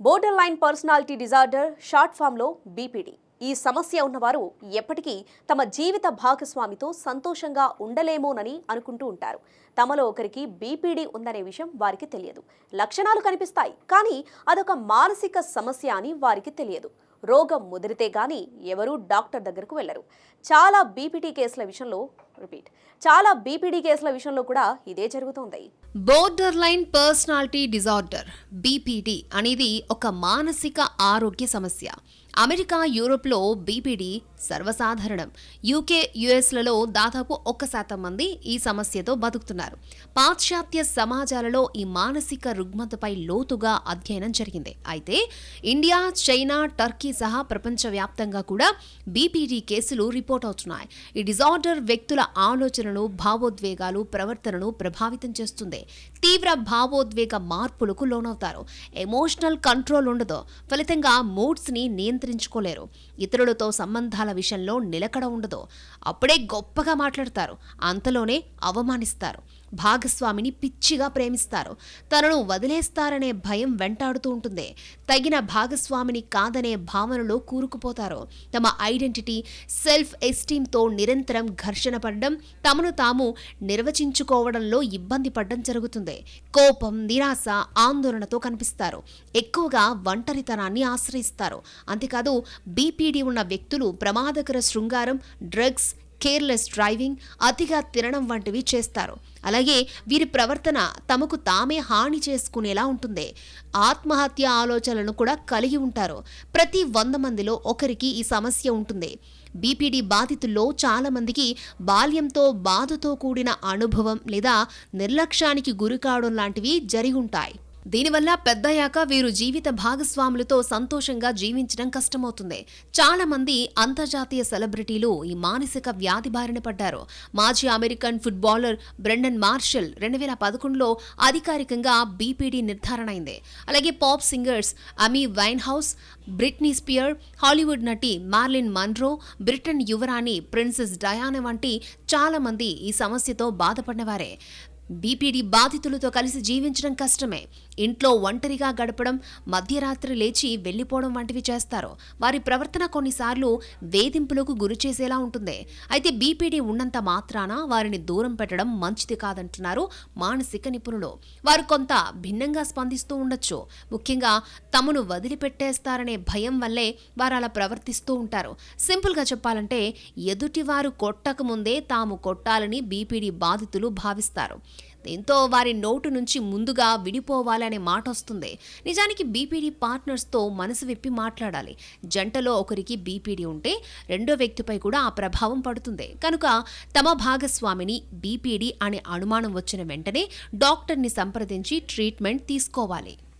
Border line personality disorder short ఫామ్లో BPD ఈ సమస్య ఉన్నవారు ఎప్పటికీ తమ జీవిత భాగస్వామితో సంతోషంగా ఉండలేమోనని అనుకుంటూ ఉంటారు. తమలో ఒకరికి బీపీడీ ఉందనే విషయం వారికి తెలియదు. లక్షణాలు కనిపిస్తాయి కానీ అదొక మానసిక సమస్య అని వారికి తెలియదు. రోగం ముదిరితే గాని ఎవరూ డాక్టర్ దగ్గరకు వెళ్ళరు చాలా బీపీటీ కేసుల విషయంలో రిపీట్. చాలా బీపీడీ కేసుల విషయంలో కూడా ఇదే జరుగుతోంది. Borderline personality disorder BPD అనేది ఒక మానసిక ఆరోగ్య సమస్య. అమెరికా యూరోప్లో బీపీడీ సర్వసాధారణం. యూకే యుఎస్లలో దాదాపు ఒక్క శాతం మంది ఈ సమస్యతో బతుకుతున్నారు. పాశ్చాత్య సమాజాలలో ఈ మానసిక రుగ్మతపై లోతుగా అధ్యయనం జరిగింది. అయితే ఇండియా చైనా టర్కీ సహా ప్రపంచవ్యాప్తంగా కూడా బీపీడీ కేసులు రిపోర్ట్ అవుతున్నాయి. ఈ డిజార్డర్ వ్యక్తుల ఆలోచనలు భావోద్వేగాలు ప్రవర్తనను ప్రభావితం చేస్తుంది. తీవ్ర భావోద్వేగ మార్పులకు లోనవుతారు. ఎమోషనల్ కంట్రోల్ ఉండదు. ఫలితంగా మూడ్స్ని నియంత్రించుకోలేరు. ఇతరులతో సంబంధాల విషయంలో నిలకడ ఉండదు. అప్పుడే గొప్పగా మాట్లాడతారు. అంతలోనే అవమానిస్తారు. భాగస్వామిని పిచ్చిగా ప్రేమిస్తారు. తనను వదిలేస్తారనే భయం వెంటాడుతూ ఉంటుంది. తగిన భాగస్వామిని కాదనే భావనలో కూరుకుపోతారు. తమ ఐడెంటిటీ సెల్ఫ్ ఎస్టీమ్తో నిరంతరం ఘర్షణ పడడం తమను తాము నిర్వచించుకోవడంలో ఇబ్బంది పడడం జరుగుతుంది. కోపం నిరాశ ఆందోళనతో కనిపిస్తారు. ఎక్కువగా ఒంటరితనాన్ని ఆశ్రయిస్తారు. అంతేకాదు బీపీడీ ఉన్న వ్యక్తులు ప్రమాదకర శృంగారం డ్రగ్స్ కేర్లెస్ డ్రైవింగ్ అతిగా తినడం వంటివి చేస్తారు. అలాగే వీరి ప్రవర్తన తమకు తామే హాని చేసుకునేలా ఉంటుంది. ఆత్మహత్య ఆలోచనలను కూడా కలిగి ఉంటారు. ప్రతి వంద మందిలో ఒకరికి ఈ సమస్య ఉంటుంది. బీపీడీ బాధితుల్లో చాలామందికి బాల్యంతో బాధతో కూడిన అనుభవం లేదా నిర్లక్ష్యానికి గురికావడం లాంటివి జరిగి ఉంటాయి. దీనివల్ల పెద్దయ్యాక వీరు జీవిత భాగస్వాములతో సంతోషంగా జీవించడం కష్టమవుతుంది. చాలా మంది అంతర్జాతీయ సెలబ్రిటీలు ఈ మానసిక వ్యాధి బారిన పడ్డారు. మాజీ అమెరికన్ ఫుట్బాలర్ బ్రెండన్ మార్షల్ రెండు వేల పదకొండులో అధికారికంగా బీపీడీ నిర్ధారణ అయింది. అలాగే pop singers Amy Winehouse Britney Spear Hollywood నటి మార్లిన్ మన్రో బ్రిటన్ యువరాణి ప్రిన్సెస్ డయానా వంటి చాలా మంది ఈ సమస్యతో బాధపడినవారే. బీపీడీ బాధితులతో కలిసి జీవించడం కష్టమే. ఇంట్లో ఒంటరిగా గడపడం మధ్యరాత్రి లేచి వెళ్ళిపోవడం వంటివి చేస్తారు. వారి ప్రవర్తన కొన్నిసార్లు వేధింపులకు గురి చేసేలా ఉంటుంది. అయితే బీపీడీ ఉన్నంత మాత్రాన వారిని దూరం పెట్టడం మంచిది కాదంటున్నారు మానసిక నిపుణులు. వారు కొంత భిన్నంగా స్పందిస్తూ ఉండొచ్చు. ముఖ్యంగా తమను వదిలిపెట్టేస్తారనే భయం వల్లే వారు అలా ప్రవర్తిస్తూ ఉంటారు. సింపుల్గా చెప్పాలంటే ఎదుటివారు కొట్టకముందే తాము కొట్టాలని బీపీడీ బాధితులు భావిస్తారు. దీంతో వారి నోటు నుంచి ముందుగా విడిపోవాలనే మాట వస్తుంది. నిజానికి బీపీడీ పార్ట్నర్స్తో మనసు విప్పి మాట్లాడాలి. జంటలో ఒకరికి బీపీడీ ఉంటే రెండో వ్యక్తిపై కూడా ఆ ప్రభావం పడుతుంది. కనుక తమ భాగస్వామిని బీపీడీ అనే అనుమానం వచ్చిన వెంటనే డాక్టర్ని సంప్రదించి ట్రీట్మెంట్ తీసుకోవాలి.